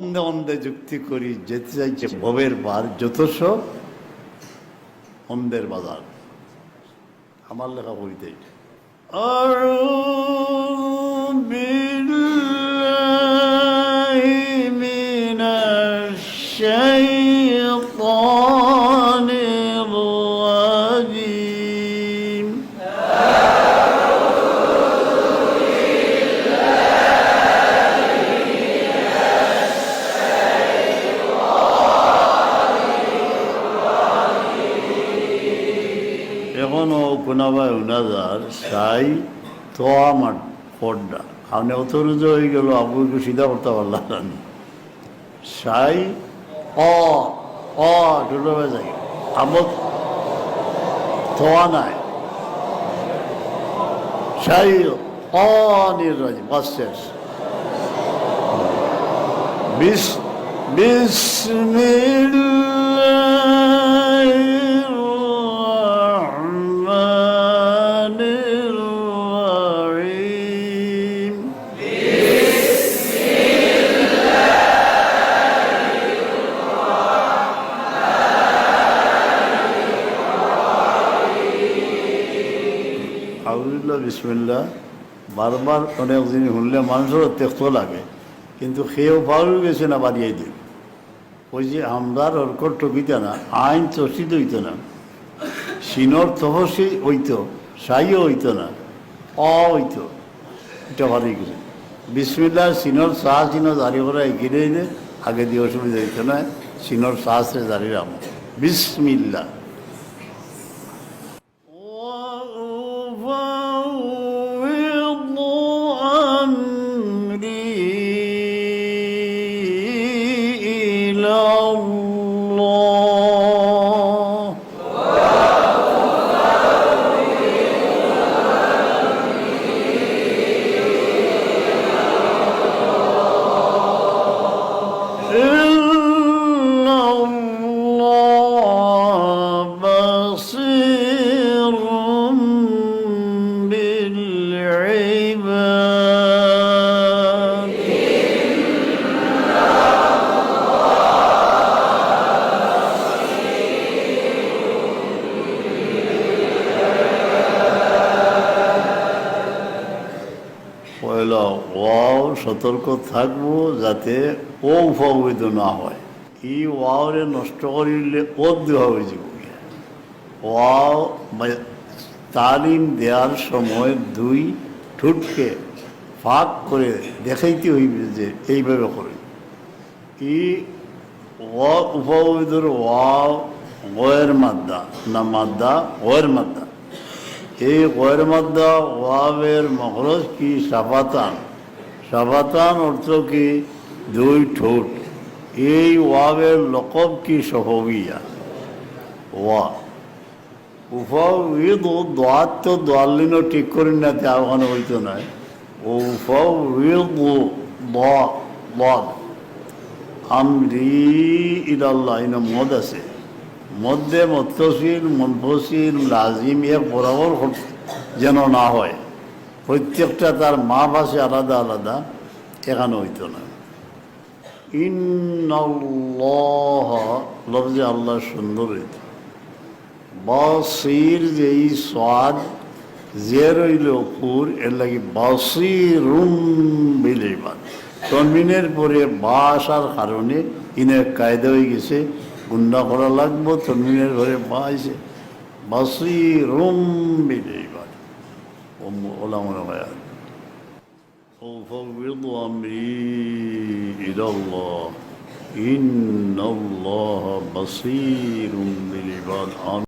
অন্ধে অন্ধে যুক্তি করি, যেতে চাইছে ভবের বার, যথেষ্ট অন্ধের বাজার। আমার লেখা বইতে আর শে এখনও কোনাবাই উনাজার সাই তো আমার পর্দা আপনি অত রুজু হয়ে গেল আবুকে সিধা করতে পারলাম সাই অ অ দুটো যাই আমত তোয়া নাই সাই অ নির্রাজ বাস শেষ. বিস বিসমিল্লাহির আউজুল্লাহ বিসমিল্লা বারবার অনেক জিনিস শুনলে মানুষেরও তেক্ত লাগে, কিন্তু সেও পাওয়া গেছে না, বাড়িয়ে দিল। ওই যে আমদার অর্কর টকিতে না, আইন চষিত হইত না। সিনর তহসি হইত সাইও হইত না, অ হইত। এটা ভালোই গেছে। বিসমিল্লা সিনর চাহ চিনো দাঁড়িয়ে করা এগিয়ে আগে দিয়ে অসুবিধা হইত না, সিনর চাষে দাঁড়িয়ে রাম বিসমিল্লা الله পয়লা ওয়াও, সতর্ক থাকব যাতে ও উপবিত না হয়। এই ওয়াওরে নষ্ট করিলে ও দেওয়া হয়ে যাব ওয়াও তালিম দেওয়ার সময় দুই ঠুটকে ফাঁক করে দেখাইতে হইবে যে এইভাবে করে। ই ও উপবিদর ওয়াও, ওয়ের মাদ্দা, না মাদ্দা, ওয়ের মাদ্দা। এই গয়ের মাদ্দা ওয়াবের মখরজ কি সাফাতান সাফাতান অর্থ কি দুই ঠোঁট। এই ওয়াবের লকব কি সহবিয়া? ওয়া। উফাউদ ও দোয়াত তো দোয়াল্লিনও ঠিক করি না, তে ওখানে হইতো নয় ও উফাউদ দদ আমরি ইলাল্লাহ ইন মদ আছে। মধ্যে মত্তশীল মনফসিল লাজিম এ বরাবর যেন না হয়। প্রত্যেকটা তার মা ভাষে আলাদা আলাদা, এখানে হইত না। ইন্নাল্লাহ, লফজে আল্লাহ সুন্দর হইত। বসির যেই স্বাদ, যে রইল পুর, এর লাগি বসিরুম বিলেবাদ তনমিনের পরে বা আসার কারণে ইনে কায়দা হয়ে গেছে। গুন্ডা করা লাগবো তনমিনের ঘরে বা আছে বসিরুম বিলেবাদ ওলামরা ভাইয়া أفوض أمري إلى الله إن الله بصير بالعباد آمين